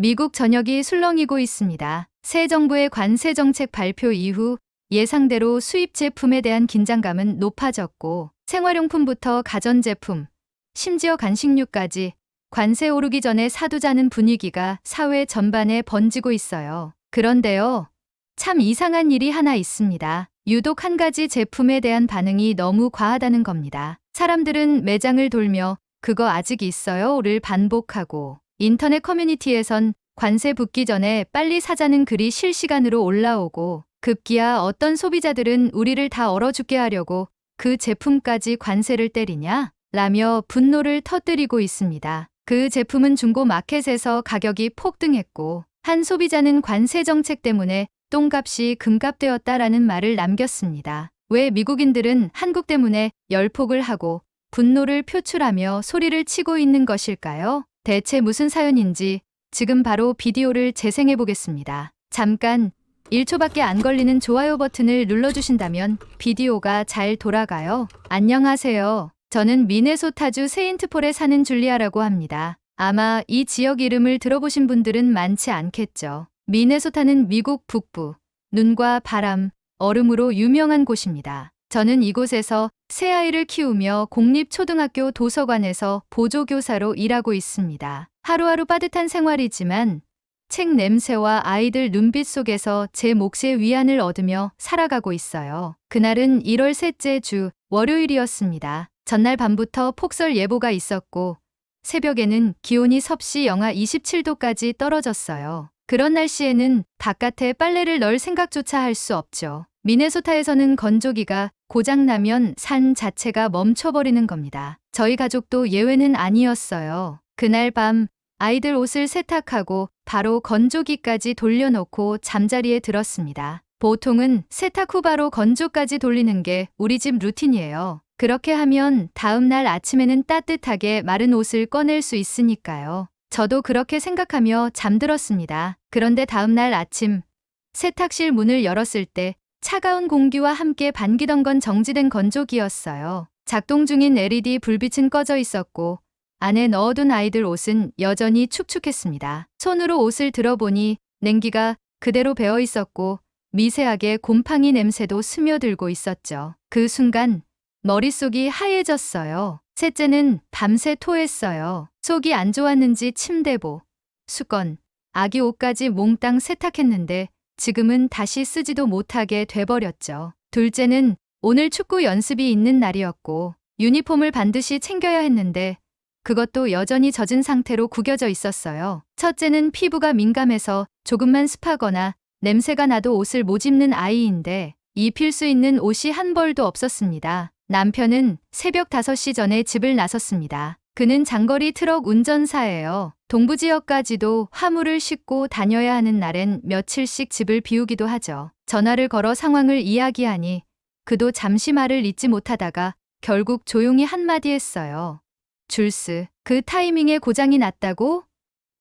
미국 전역이 술렁이고 있습니다. 새 정부의 관세 정책 발표 이후 예상대로 수입 제품에 대한 긴장감은 높아졌고 생활용품부터 가전제품, 심지어 간식류까지 관세 오르기 전에 사두자는 분위기가 사회 전반에 번지고 있어요. 그런데요. 참 이상한 일이 하나 있습니다. 유독 한 가지 제품에 대한 반응이 너무 과하다는 겁니다. 사람들은 매장을 돌며 그거 아직 있어요?를 반복하고 인터넷 커뮤니티에선 관세 붙기 전에 빨리 사자는 글이 실시간으로 올라오고 급기야 어떤 소비자들은 우리를 다 얼어 죽게 하려고 그 제품까지 관세를 때리냐? 라며 분노를 터뜨리고 있습니다. 그 제품은 중고 마켓에서 가격이 폭등했고 한 소비자는 관세 정책 때문에 똥값이 금값되었다라는 말을 남겼습니다. 왜 미국인들은 한국 때문에 열폭을 하고 분노를 표출하며 소리를 치고 있는 것일까요? 대체 무슨 사연인지 지금 바로 비디오를 재생해 보겠습니다. 잠깐 1초밖에 안 걸리는 좋아요 버튼을 눌러주신다면 비디오가 잘 돌아가요. 안녕하세요. 저는 미네소타주 세인트폴에 사는 줄리아라고 합니다. 아마 이 지역 이름을 들어보신 분들은 많지 않겠죠. 미네소타는 미국 북부, 눈과 바람, 얼음으로 유명한 곳입니다. 저는 이곳에서 새 아이를 키우며 공립초등학교 도서관에서 보조교사로 일하고 있습니다. 하루하루 빠듯한 생활이지만 책 냄새와 아이들 눈빛 속에서 제 몫의 위안을 얻으며 살아가고 있어요. 그날은 1월 셋째 주 월요일이었습니다. 전날 밤부터 폭설 예보가 있었고 새벽에는 기온이 섭씨 영하 27도까지 떨어졌어요. 그런 날씨에는 바깥에 빨래를 널 생각조차 할 수 없죠. 미네소타에서는 건조기가 고장나면 산 자체가 멈춰버리는 겁니다. 저희 가족도 예외는 아니었어요. 그날 밤 아이들 옷을 세탁하고 바로 건조기까지 돌려놓고 잠자리에 들었습니다. 보통은 세탁 후 바로 건조까지 돌리는 게 우리 집 루틴이에요. 그렇게 하면 다음 날 아침에는 따뜻하게 마른 옷을 꺼낼 수 있으니까요. 저도 그렇게 생각하며 잠들었습니다. 그런데 다음 날 아침 세탁실 문을 열었을 때 차가운 공기와 함께 반기던 건 정지된 건조기였어요. 작동 중인 LED 불빛은 꺼져 있었고 안에 넣어둔 아이들 옷은 여전히 축축했습니다. 손으로 옷을 들어보니 냉기가 그대로 배어 있었고 미세하게 곰팡이 냄새도 스며들고 있었죠. 그 순간 머릿속이 하얘졌어요. 셋째는 밤새 토했어요. 속이 안 좋았는지 침대보, 수건, 아기 옷까지 몽땅 세탁했는데 지금은 다시 쓰지도 못하게 돼버렸죠. 둘째는 오늘 축구 연습이 있는 날이었고 유니폼을 반드시 챙겨야 했는데 그것도 여전히 젖은 상태로 구겨져 있었어요. 첫째는 피부가 민감해서 조금만 습하거나 냄새가 나도 옷을 못 입는 아이인데 입힐 수 있는 옷이 한 벌도 없었습니다. 남편은 새벽 5시 전에 집을 나섰습니다. 그는 장거리 트럭 운전사예요. 동부 지역까지도 화물을 싣고 다녀야 하는 날엔 며칠씩 집을 비우기도 하죠. 전화를 걸어 상황을 이야기하니 그도 잠시 말을 잇지 못하다가 결국 조용히 한마디 했어요. 줄스, 그 타이밍에 고장이 났다고?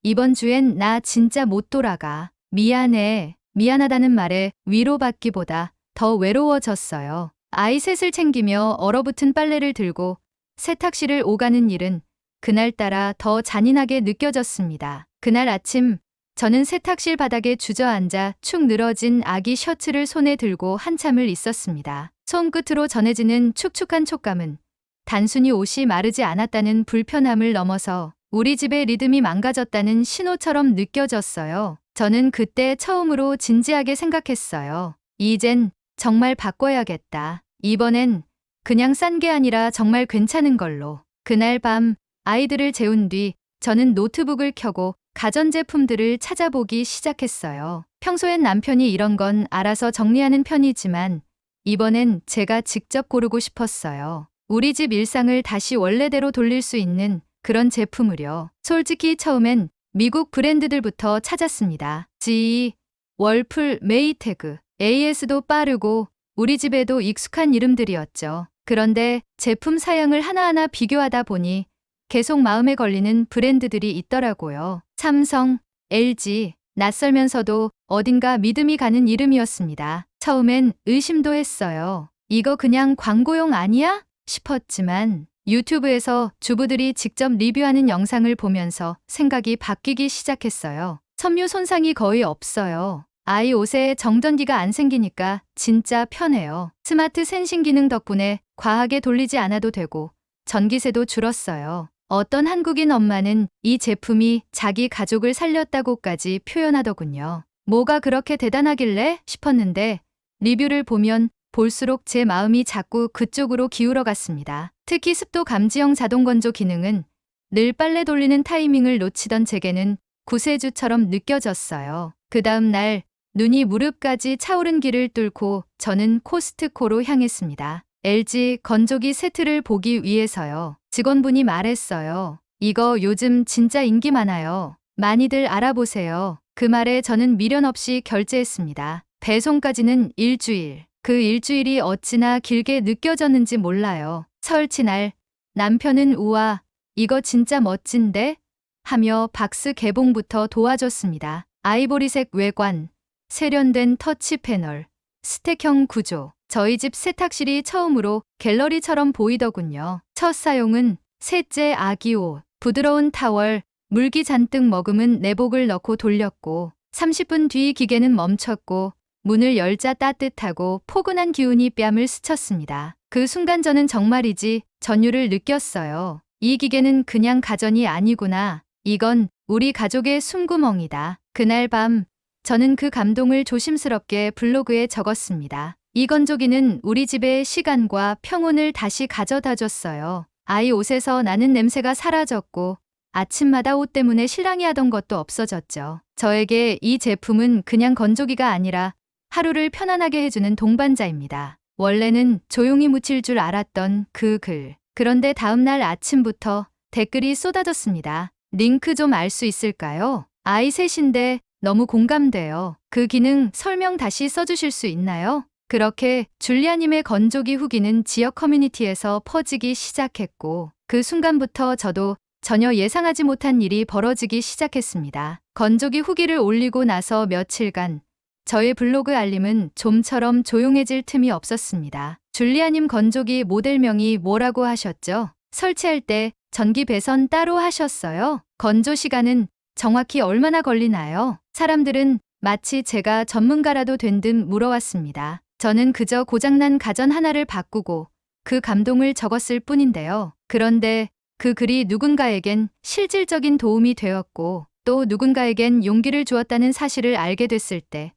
이번 주엔 나 진짜 못 돌아가. 미안해. 미안하다는 말에 위로받기보다 더 외로워졌어요. 아이 셋을 챙기며 얼어붙은 빨래를 들고 세탁실을 오가는 일은 그날따라 더 잔인하게 느껴졌습니다. 그날 아침 저는 세탁실 바닥에 주저앉아 축 늘어진 아기 셔츠를 손에 들고 한참을 있었습니다. 손끝으로 전해지는 축축한 촉감은 단순히 옷이 마르지 않았다는 불편함을 넘어서 우리 집의 리듬이 망가졌다는 신호처럼 느껴졌어요. 저는 그때 처음으로 진지하게 생각했어요. 이젠 정말 바꿔야겠다. 이번엔 그냥 싼 게 아니라 정말 괜찮은 걸로. 그날 밤 아이들을 재운 뒤 저는 노트북을 켜고 가전제품들을 찾아보기 시작했어요. 평소엔 남편이 이런 건 알아서 정리하는 편이지만 이번엔 제가 직접 고르고 싶었어요. 우리 집 일상을 다시 원래대로 돌릴 수 있는 그런 제품을요. 솔직히 처음엔 미국 브랜드들부터 찾았습니다. GE, 월풀, 메이태그, AS도 빠르고 우리 집에도 익숙한 이름들이었죠. 그런데 제품 사양을 하나하나 비교하다 보니 계속 마음에 걸리는 브랜드들이 있더라고요. 삼성, LG, 낯설면서도 어딘가 믿음이 가는 이름이었습니다. 처음엔 의심도 했어요. 이거 그냥 광고용 아니야? 싶었지만 유튜브에서 주부들이 직접 리뷰하는 영상을 보면서 생각이 바뀌기 시작했어요. 섬유 손상이 거의 없어요. 아이 옷에 정전기가 안 생기니까 진짜 편해요. 스마트 센싱 기능 덕분에 과하게 돌리지 않아도 되고 전기세도 줄었어요. 어떤 한국인 엄마는 이 제품이 자기 가족을 살렸다고까지 표현하더군요. 뭐가 그렇게 대단하길래 싶었는데 리뷰를 보면 볼수록 제 마음이 자꾸 그쪽으로 기울어 갔습니다. 특히 습도 감지형 자동 건조 기능은 늘 빨래 돌리는 타이밍을 놓치던 제게는 구세주처럼 느껴졌어요. 그 다음 날 눈이 무릎까지 차오른 길을 뚫고 저는 코스트코로 향했습니다. LG 건조기 세트를 보기 위해서요. 직원분이 말했어요. 이거 요즘 진짜 인기 많아요. 많이들 알아보세요. 그 말에 저는 미련 없이 결제했습니다. 배송까지는 일주일. 그 일주일이 어찌나 길게 느껴졌는지 몰라요. 설치날 남편은 우와 이거 진짜 멋진데? 하며 박스 개봉부터 도와줬습니다. 아이보리색 외관, 세련된 터치 패널, 스택형 구조. 저희 집 세탁실이 처음으로 갤러리처럼 보이더군요. 첫 사용은 셋째 아기 옷, 부드러운 타월, 물기 잔뜩 머금은 내복을 넣고 돌렸고 30분 뒤 기계는 멈췄고 문을 열자 따뜻하고 포근한 기운이 뺨을 스쳤습니다. 그 순간 저는 정말이지 전율을 느꼈어요. 이 기계는 그냥 가전이 아니구나. 이건 우리 가족의 숨구멍이다. 그날 밤 저는 그 감동을 조심스럽게 블로그에 적었습니다. 이 건조기는 우리 집의 시간과 평온을 다시 가져다 줬어요. 아이 옷에서 나는 냄새가 사라졌고 아침마다 옷 때문에 실랑이 하던 것도 없어졌죠. 저에게 이 제품은 그냥 건조기가 아니라 하루를 편안하게 해주는 동반자입니다. 원래는 조용히 묻힐 줄 알았던 그 글. 그런데 다음날 아침부터 댓글이 쏟아졌습니다. 링크 좀 알 수 있을까요? 아이 셋인데 너무 공감돼요. 그 기능 설명 다시 써주실 수 있나요? 그렇게 줄리아님의 건조기 후기는 지역 커뮤니티에서 퍼지기 시작했고 그 순간부터 저도 전혀 예상하지 못한 일이 벌어지기 시작했습니다. 건조기 후기를 올리고 나서 며칠간 저의 블로그 알림은 좀처럼 조용해질 틈이 없었습니다. 줄리아님 건조기 모델명이 뭐라고 하셨죠? 설치할 때 전기 배선 따로 하셨어요? 건조 시간은 정확히 얼마나 걸리나요? 사람들은 마치 제가 전문가라도 된 듯 물어왔습니다. 저는 그저 고장난 가전 하나를 바꾸고 그 감동을 적었을 뿐인데요. 그런데 그 글이 누군가에겐 실질적인 도움이 되었고 또 누군가에겐 용기를 주었다는 사실을 알게 됐을 때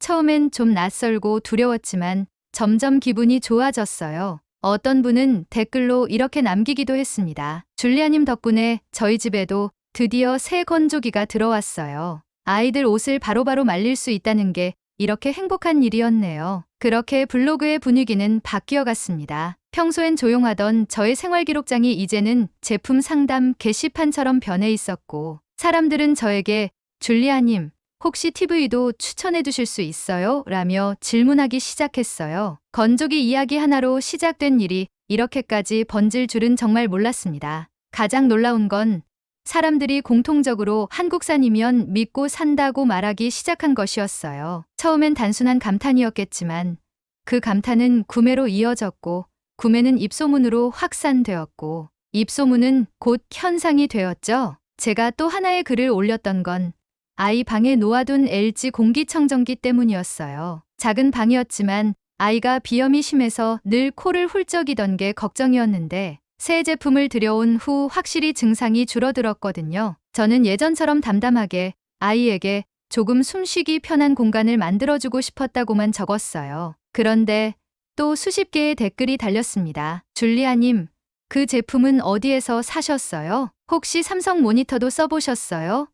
처음엔 좀 낯설고 두려웠지만 점점 기분이 좋아졌어요. 어떤 분은 댓글로 이렇게 남기기도 했습니다. 줄리아님 덕분에 저희 집에도 드디어 새 건조기가 들어왔어요. 아이들 옷을 바로바로 말릴 수 있다는 게 이렇게 행복한 일이었네요. 그렇게 블로그의 분위기는 바뀌어 갔습니다. 평소엔 조용하던 저의 생활 기록장이 이제는 제품 상담 게시판처럼 변해 있었고 사람들은 저에게 줄리아님 혹시 TV도 추천해 주실 수 있어요? 라며 질문하기 시작했어요. 건조기 이야기 하나로 시작된 일이 이렇게까지 번질 줄은 정말 몰랐습니다. 가장 놀라운 건 사람들이 공통적으로 한국산이면 믿고 산다고 말하기 시작한 것이었어요. 처음엔 단순한 감탄이었겠지만 그 감탄은 구매로 이어졌고 구매는 입소문으로 확산되었고 입소문은 곧 현상이 되었죠. 제가 또 하나의 글을 올렸던 건 아이 방에 놓아둔 LG 공기청정기 때문이었어요. 작은 방이었지만 아이가 비염이 심해서 늘 코를 훌쩍이던 게 걱정이었는데 새 제품을 들여온 후 확실히 증상이 줄어들었거든요. 저는 예전처럼 담담하게 아이에게 조금 숨쉬기 편한 공간을 만들어주고 싶었다고만 적었어요. 그런데 또 수십 개의 댓글이 달렸습니다. 줄리아님, 그 제품은 어디에서 사셨어요? 혹시 삼성 모니터도 써보셨어요?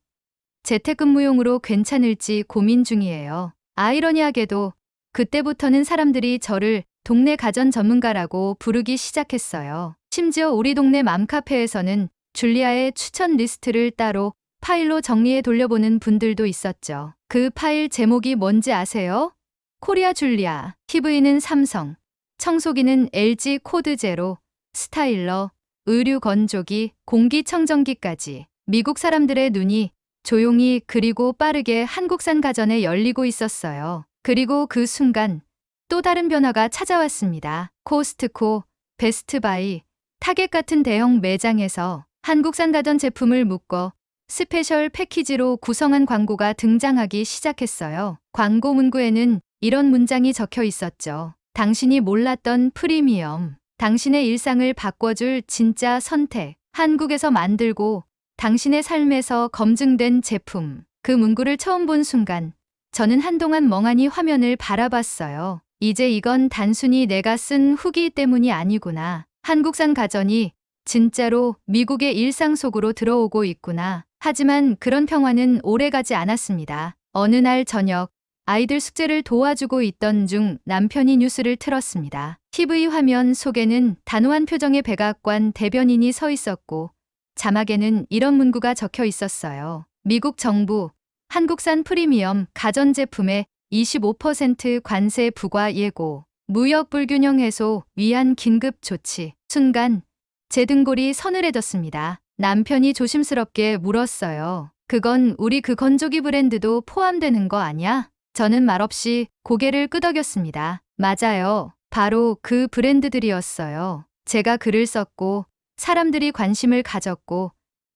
재택근무용으로 괜찮을지 고민 중이에요. 아이러니하게도 그때부터는 사람들이 저를 동네 가전 전문가라고 부르기 시작했어요. 심지어 우리 동네 맘카페에서는 줄리아의 추천 리스트를 따로 파일로 정리해 돌려보는 분들도 있었죠. 그 파일 제목이 뭔지 아세요? 코리아 줄리아, TV는 삼성, 청소기는 LG 코드 제로, 스타일러, 의류 건조기, 공기청정기까지 미국 사람들의 눈이 조용히 그리고 빠르게 한국산 가전에 열리고 있었어요. 그리고 그 순간 또 다른 변화가 찾아왔습니다. 코스트코, 베스트바이, 타겟 같은 대형 매장에서 한국산 가전 제품을 묶어 스페셜 패키지로 구성한 광고가 등장하기 시작했어요. 광고 문구에는 이런 문장이 적혀 있었죠. 당신이 몰랐던 프리미엄. 당신의 일상을 바꿔줄 진짜 선택. 한국에서 만들고 당신의 삶에서 검증된 제품. 그 문구를 처음 본 순간 저는 한동안 멍하니 화면을 바라봤어요. 이제 이건 단순히 내가 쓴 후기 때문이 아니구나. 한국산 가전이 진짜로 미국의 일상 속으로 들어오고 있구나. 하지만 그런 평화는 오래가지 않았습니다. 어느 날 저녁 아이들 숙제를 도와주고 있던 중 남편이 뉴스를 틀었습니다. TV 화면 속에는 단호한 표정의 백악관 대변인이 서 있었고 자막에는 이런 문구가 적혀 있었어요. 미국 정부 한국산 프리미엄 가전제품에 25% 관세 부과 예고, 무역 불균형 해소 위한 긴급 조치. 순간 제 등골이 서늘해졌습니다. 남편이 조심스럽게 물었어요. 그건 우리 그 건조기 브랜드도 포함되는 거 아냐? 저는 말없이 고개를 끄덕였습니다. 맞아요. 바로 그 브랜드들이었어요. 제가 글을 썼고 사람들이 관심을 가졌고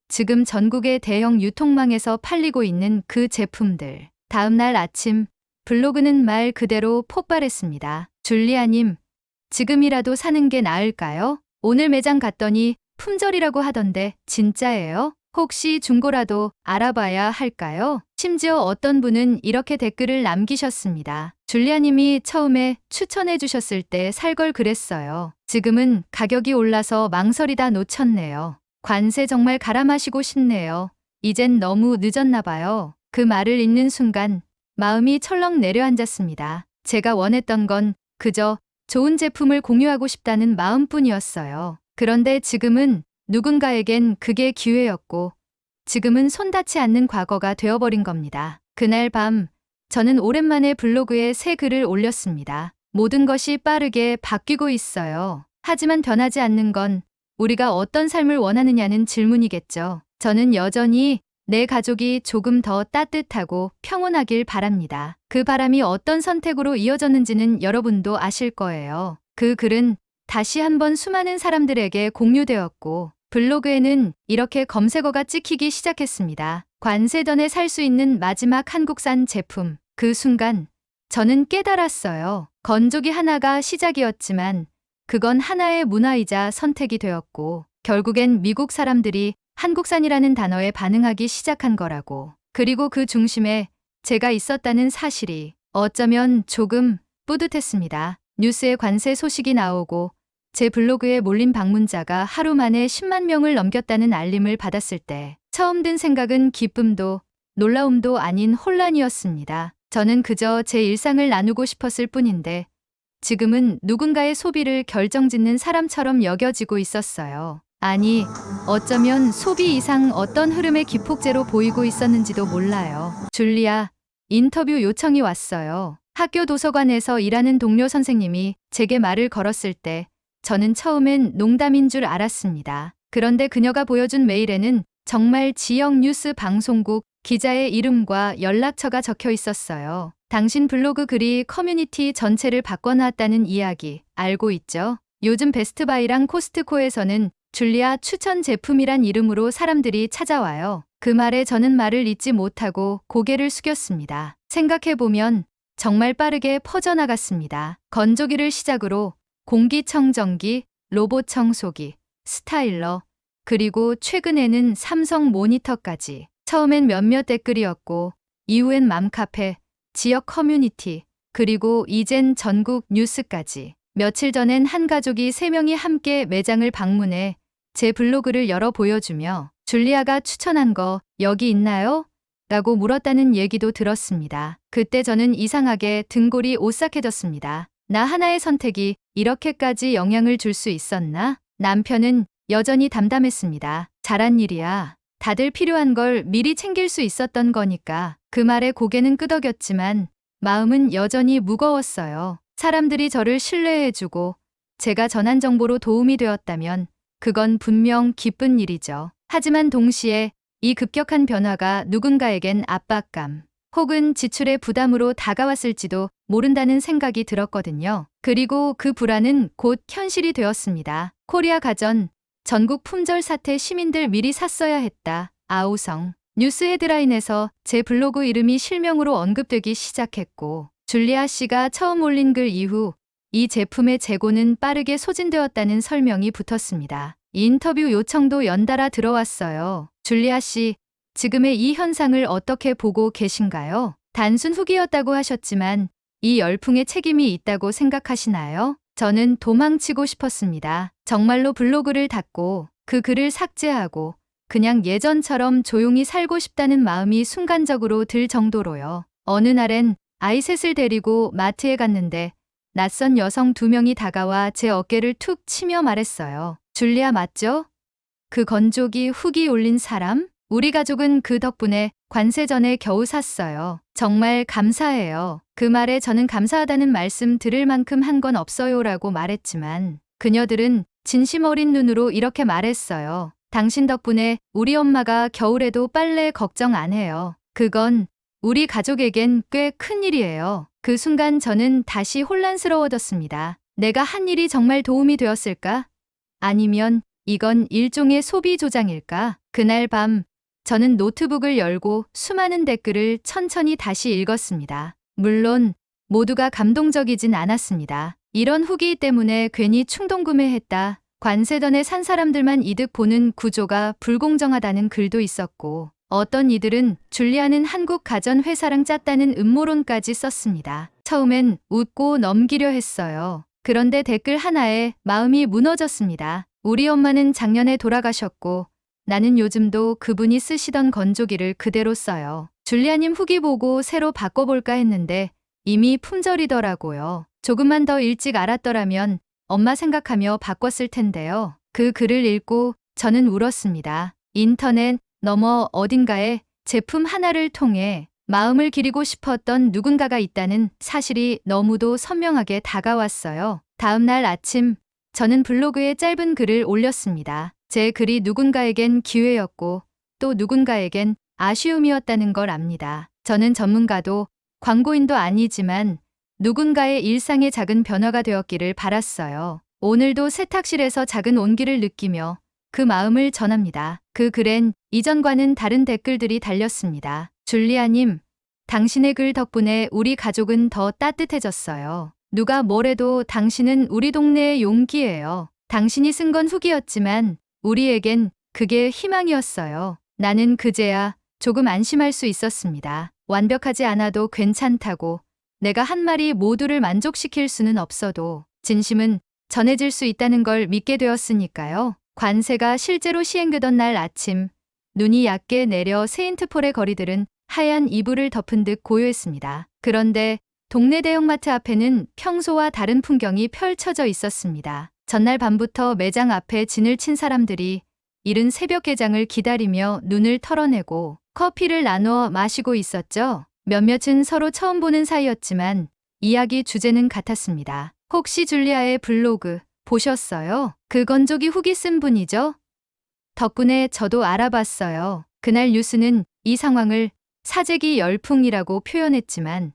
지금 전국의 대형 유통망에서 팔리고 있는 그 제품들. 다음 날 아침 블로그는 말 그대로 폭발했습니다. 줄리아님, 지금이라도 사는 게 나을까요? 오늘 매장 갔더니 품절이라고 하던데 진짜예요? 혹시 중고라도 알아봐야 할까요? 심지어 어떤 분은 이렇게 댓글을 남기셨습니다. 줄리아님이 처음에 추천해 주셨을 때 살 걸 그랬어요. 지금은 가격이 올라서 망설이다 놓쳤네요. 관세 정말 갈아 마시고 싶네요. 이젠 너무 늦었나 봐요. 그 말을 읽는 순간 마음이 철렁 내려앉았습니다. 제가 원했던 건 그저 좋은 제품을 공유하고 싶다는 마음뿐이었어요. 그런데 지금은 누군가에겐 그게 기회였고 지금은 손 닿지 않는 과거가 되어버린 겁니다. 그날 밤 저는 오랜만에 블로그에 새 글을 올렸습니다. 모든 것이 빠르게 바뀌고 있어요. 하지만 변하지 않는 건 우리가 어떤 삶을 원하느냐는 질문이겠죠. 저는 여전히 내 가족이 조금 더 따뜻하고 평온하길 바랍니다. 그 바람이 어떤 선택으로 이어졌는지는 여러분도 아실 거예요. 그 글은 다시 한번 수많은 사람들에게 공유되었고 블로그에는 이렇게 검색어가 찍히기 시작했습니다. 관세 전에 살 수 있는 마지막 한국산 제품. 그 순간 저는 깨달았어요. 건조기 하나가 시작이었지만 그건 하나의 문화이자 선택이 되었고 결국엔 미국 사람들이 한국산이라는 단어에 반응하기 시작한 거라고. 그리고 그 중심에 제가 있었다는 사실이 어쩌면 조금 뿌듯했습니다. 뉴스에 관세 소식이 나오고 제 블로그에 몰린 방문자가 하루 만에 10만 명을 넘겼다는 알림을 받았을 때 처음 든 생각은 기쁨도 놀라움도 아닌 혼란이었습니다. 저는 그저 제 일상을 나누고 싶었을 뿐인데 지금은 누군가의 소비를 결정짓는 사람처럼 여겨지고 있었어요. 아니, 어쩌면 소비 이상 어떤 흐름의 기폭제로 보이고 있었는지도 몰라요. 줄리아, 인터뷰 요청이 왔어요. 학교 도서관에서 일하는 동료 선생님이 제게 말을 걸었을 때 저는 처음엔 농담인 줄 알았습니다. 그런데 그녀가 보여준 메일에는 정말 지역 뉴스 방송국 기자의 이름과 연락처가 적혀 있었어요. 당신 블로그 글이 커뮤니티 전체를 바꿔놨다는 이야기 알고 있죠? 요즘 베스트바이랑 코스트코에서는 줄리아 추천 제품이란 이름으로 사람들이 찾아와요. 그 말에 저는 말을 잇지 못하고 고개를 숙였습니다. 생각해보면 정말 빠르게 퍼져나갔습니다. 건조기를 시작으로 공기청정기, 로봇 청소기, 스타일러, 그리고 최근에는 삼성 모니터까지. 처음엔 몇몇 댓글이었고, 이후엔 맘카페, 지역 커뮤니티, 그리고 이젠 전국 뉴스까지. 며칠 전엔 한 가족이 3명이 함께 매장을 방문해 제 블로그를 열어 보여주며 줄리아가 추천한 거 여기 있나요? 라고 물었다는 얘기도 들었습니다. 그때 저는 이상하게 등골이 오싹해졌습니다. 나 하나의 선택이 이렇게까지 영향을 줄 수 있었나? 남편은 여전히 담담했습니다. 잘한 일이야. 다들 필요한 걸 미리 챙길 수 있었던 거니까. 그 말에 고개는 끄덕였지만 마음은 여전히 무거웠어요. 사람들이 저를 신뢰해주고 제가 전한 정보로 도움이 되었다면 그건 분명 기쁜 일이죠. 하지만 동시에 이 급격한 변화가 누군가에겐 압박감 혹은 지출의 부담으로 다가왔을지도 모른다는 생각이 들었거든요. 그리고 그 불안은 곧 현실이 되었습니다. 코리아 가전 전국 품절 사태 시민들 미리 샀어야 했다. 아우성 뉴스 헤드라인에서 제 블로그 이름이 실명으로 언급되기 시작했고, 줄리아 씨가 처음 올린 글 이후 이 제품의 재고는 빠르게 소진되었다는 설명이 붙었습니다. 인터뷰 요청도 연달아 들어왔어요. 줄리아 씨, 지금의 이 현상을 어떻게 보고 계신가요? 단순 후기였다고 하셨지만 이 열풍에 책임이 있다고 생각하시나요? 저는 도망치고 싶었습니다. 정말로 블로그를 닫고 그 글을 삭제하고 그냥 예전처럼 조용히 살고 싶다는 마음이 순간적으로 들 정도로요. 어느 날엔 아이 셋을 데리고 마트에 갔는데 낯선 여성 두 명이 다가와 제 어깨를 툭 치며 말했어요. 줄리아 맞죠? 그 건조기 후기 올린 사람? 우리 가족은 그 덕분에 관세 전에 겨우 샀어요. 정말 감사해요. 그 말에 저는 감사하다는 말씀 들을 만큼 한 건 없어요 라고 말했지만 그녀들은 진심 어린 눈으로 이렇게 말했어요. 당신 덕분에 우리 엄마가 겨울에도 빨래 걱정 안 해요. 그건 우리 가족에겐 꽤 큰 일이에요. 그 순간 저는 다시 혼란스러워졌습니다. 내가 한 일이 정말 도움이 되었을까? 아니면 이건 일종의 소비 조장일까? 그날 밤 저는 노트북을 열고 수많은 댓글을 천천히 다시 읽었습니다. 물론 모두가 감동적이진 않았습니다. 이런 후기 때문에 괜히 충동 구매했다. 관세전에 산 사람들만 이득 보는 구조가 불공정하다는 글도 있었고 어떤 이들은 줄리아는 한국 가전 회사랑 짰다는 음모론까지 썼습니다. 처음엔 웃고 넘기려 했어요. 그런데 댓글 하나에 마음이 무너졌습니다. 우리 엄마는 작년에 돌아가셨고 나는 요즘도 그분이 쓰시던 건조기를 그대로 써요. 줄리아님 후기 보고 새로 바꿔볼까 했는데 이미 품절이더라고요. 조금만 더 일찍 알았더라면 엄마 생각하며 바꿨을 텐데요. 그 글을 읽고 저는 울었습니다. 인터넷 너머 어딘가에 제품 하나를 통해 마음을 기리고 싶었던 누군가가 있다는 사실이 너무도 선명하게 다가왔어요. 다음 날 아침 저는 블로그에 짧은 글을 올렸습니다. 제 글이 누군가에겐 기회였고 또 누군가에겐 아쉬움이었다는 걸 압니다. 저는 전문가도 광고인도 아니지만 누군가의 일상에 작은 변화가 되었기를 바랐어요. 오늘도 세탁실에서 작은 온기를 느끼며 그 마음을 전합니다. 그 글엔 이전과는 다른 댓글들이 달렸습니다. 줄리아님, 당신의 글 덕분에 우리 가족은 더 따뜻해졌어요. 누가 뭐래도 당신은 우리 동네의 용기예요. 당신이 쓴 건 후기였지만 우리에겐 그게 희망이었어요. 나는 그제야 조금 안심할 수 있었습니다. 완벽하지 않아도 괜찮다고 내가 한 말이 모두를 만족시킬 수는 없어도 진심은 전해질 수 있다는 걸 믿게 되었으니까요. 관세가 실제로 시행되던 날 아침 눈이 얕게 내려 세인트폴의 거리들은 하얀 이불을 덮은 듯 고요했습니다. 그런데 동네 대형마트 앞에는 평소와 다른 풍경이 펼쳐져 있었습니다. 전날 밤부터 매장 앞에 진을 친 사람들이 이른 새벽 개장을 기다리며 눈을 털어내고 커피를 나누어 마시고 있었죠. 몇몇은 서로 처음 보는 사이였지만 이야기 주제는 같았습니다. 혹시 줄리아의 블로그 보셨어요? 그 건조기 후기 쓴 분이죠? 덕분에 저도 알아봤어요. 그날 뉴스는 이 상황을 사재기 열풍이라고 표현했지만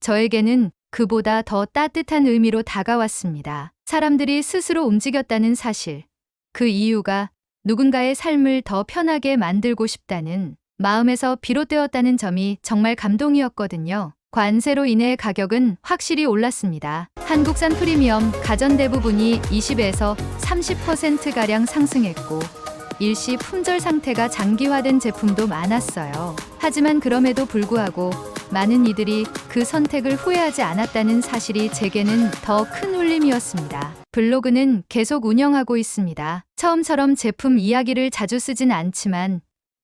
저에게는 그보다 더 따뜻한 의미로 다가왔습니다. 사람들이 스스로 움직였다는 사실. 그 이유가 누군가의 삶을 더 편하게 만들고 싶다는 마음에서 비롯되었다는 점이 정말 감동이었거든요. 관세로 인해 가격은 확실히 올랐습니다. 한국산 프리미엄 가전 대부분이 20에서 30%가량 상승했고 일시 품절 상태가 장기화된 제품도 많았어요. 하지만 그럼에도 불구하고 많은 이들이 그 선택을 후회하지 않았다는 사실이 제게는 더 큰 울림이었습니다. 블로그는 계속 운영하고 있습니다. 처음처럼 제품 이야기를 자주 쓰진 않지만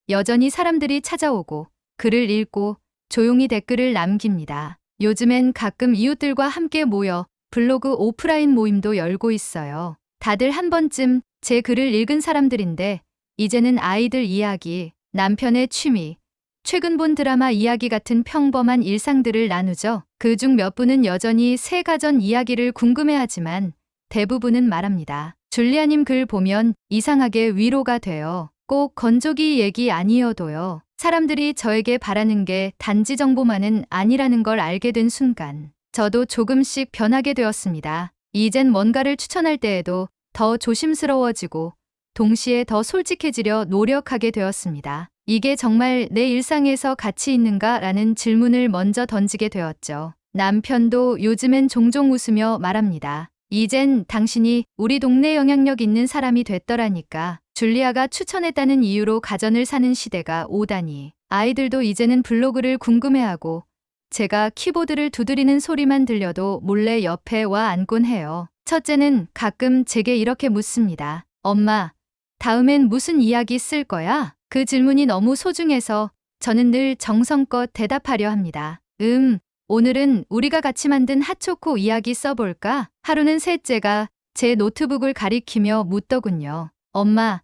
여전히 사람들이 찾아오고 글을 읽고 조용히 댓글을 남깁니다. 요즘엔 가끔 이웃들과 함께 모여 블로그 오프라인 모임도 열고 있어요. 다들 한 번쯤 제 글을 읽은 사람들인데 이제는 아이들 이야기, 남편의 취미, 최근 본 드라마 이야기 같은 평범한 일상들을 나누죠. 그 중 몇 분은 여전히 새 가전 이야기를 궁금해하지만 대부분은 말합니다. 줄리아님 글 보면 이상하게 위로가 돼요. 꼭 건조기 얘기 아니어도요. 사람들이 저에게 바라는 게 단지 정보만은 아니라는 걸 알게 된 순간 저도 조금씩 변하게 되었습니다. 이젠 뭔가를 추천할 때에도 더 조심스러워지고 동시에 더 솔직해지려 노력하게 되었습니다. 이게 정말 내 일상에서 가치 있는가 라는 질문을 먼저 던지게 되었죠. 남편도 요즘엔 종종 웃으며 말합니다. 이젠 당신이 우리 동네 영향력 있는 사람이 됐더라니까. 줄리아가 추천했다는 이유로 가전을 사는 시대가 오다니. 아이들도 이제는 블로그를 궁금해하고 제가 키보드를 두드리는 소리만 들려도 몰래 옆에 와 앉곤 해요. 첫째는 가끔 제게 이렇게 묻습니다. 엄마, 다음엔 무슨 이야기 쓸 거야? 그 질문이 너무 소중해서 저는 늘 정성껏 대답하려 합니다. 음, 오늘은 우리가 같이 만든 핫초코 이야기 써볼까? 하루는 셋째가 제 노트북을 가리키며 묻더군요. 엄마,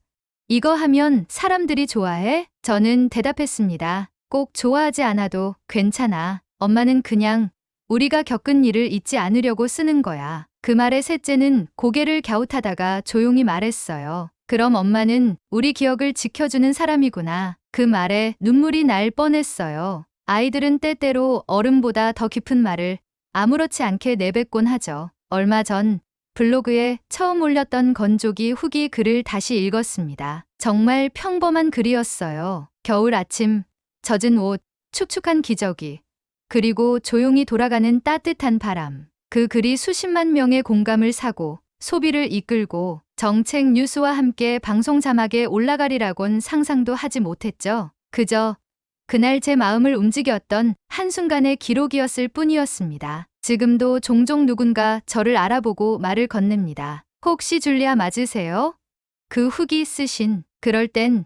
이거 하면 사람들이 좋아해? 저는 대답했습니다. 꼭 좋아하지 않아도 괜찮아. 엄마는 그냥 우리가 겪은 일을 잊지 않으려고 쓰는 거야. 그 말에 셋째는 고개를 갸웃하다가 조용히 말했어요. 그럼 엄마는 우리 기억을 지켜주는 사람이구나. 그 말에 눈물이 날 뻔했어요. 아이들은 때때로 어른보다 더 깊은 말을 아무렇지 않게 내뱉곤 하죠. 얼마 전 블로그에 처음 올렸던 건조기 후기 글을 다시 읽었습니다. 정말 평범한 글이었어요. 겨울 아침, 젖은 옷, 축축한 기저귀, 그리고 조용히 돌아가는 따뜻한 바람. 그 글이 수십만 명의 공감을 사고 소비를 이끌고 정책 뉴스와 함께 방송 자막에 올라가리라곤 상상도 하지 못했죠. 그저 그날 제 마음을 움직였던 한순간의 기록이었을 뿐이었습니다. 지금도 종종 누군가 저를 알아보고 말을 건넵니다. 혹시 줄리아 맞으세요? 그 후기 쓰신 그럴 땐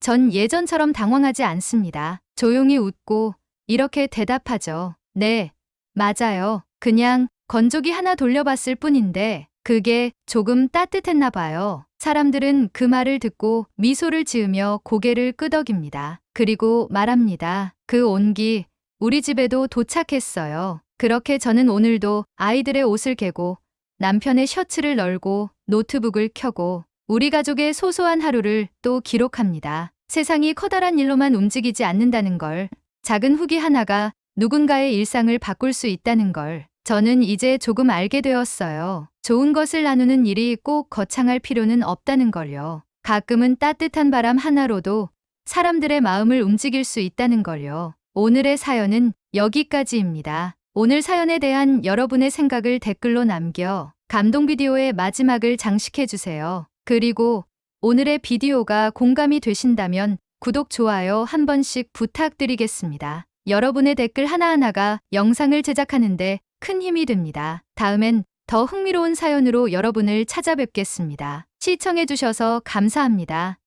전 예전처럼 당황하지 않습니다. 조용히 웃고 이렇게 대답하죠. 네, 맞아요. 그냥 건조기 하나 돌려봤을 뿐인데 그게 조금 따뜻했나 봐요. 사람들은 그 말을 듣고 미소를 지으며 고개를 끄덕입니다. 그리고 말합니다. 그 온기 우리 집에도 도착했어요. 그렇게 저는 오늘도 아이들의 옷을 개고 남편의 셔츠를 널고 노트북을 켜고 우리 가족의 소소한 하루를 또 기록합니다. 세상이 커다란 일로만 움직이지 않는다는 걸, 작은 후기 하나가 누군가의 일상을 바꿀 수 있다는 걸, 저는 이제 조금 알게 되었어요. 좋은 것을 나누는 일이 꼭 거창할 필요는 없다는 걸요. 가끔은 따뜻한 바람 하나로도 사람들의 마음을 움직일 수 있다는 걸요. 오늘의 사연은 여기까지입니다. 오늘 사연에 대한 여러분의 생각을 댓글로 남겨 감동 비디오의 마지막을 장식해주세요. 그리고 오늘의 비디오가 공감이 되신다면 구독, 좋아요 한 번씩 부탁드리겠습니다. 여러분의 댓글 하나하나가 영상을 제작하는데 큰 힘이 됩니다. 다음엔 더 흥미로운 사연으로 여러분을 찾아뵙겠습니다. 시청해주셔서 감사합니다.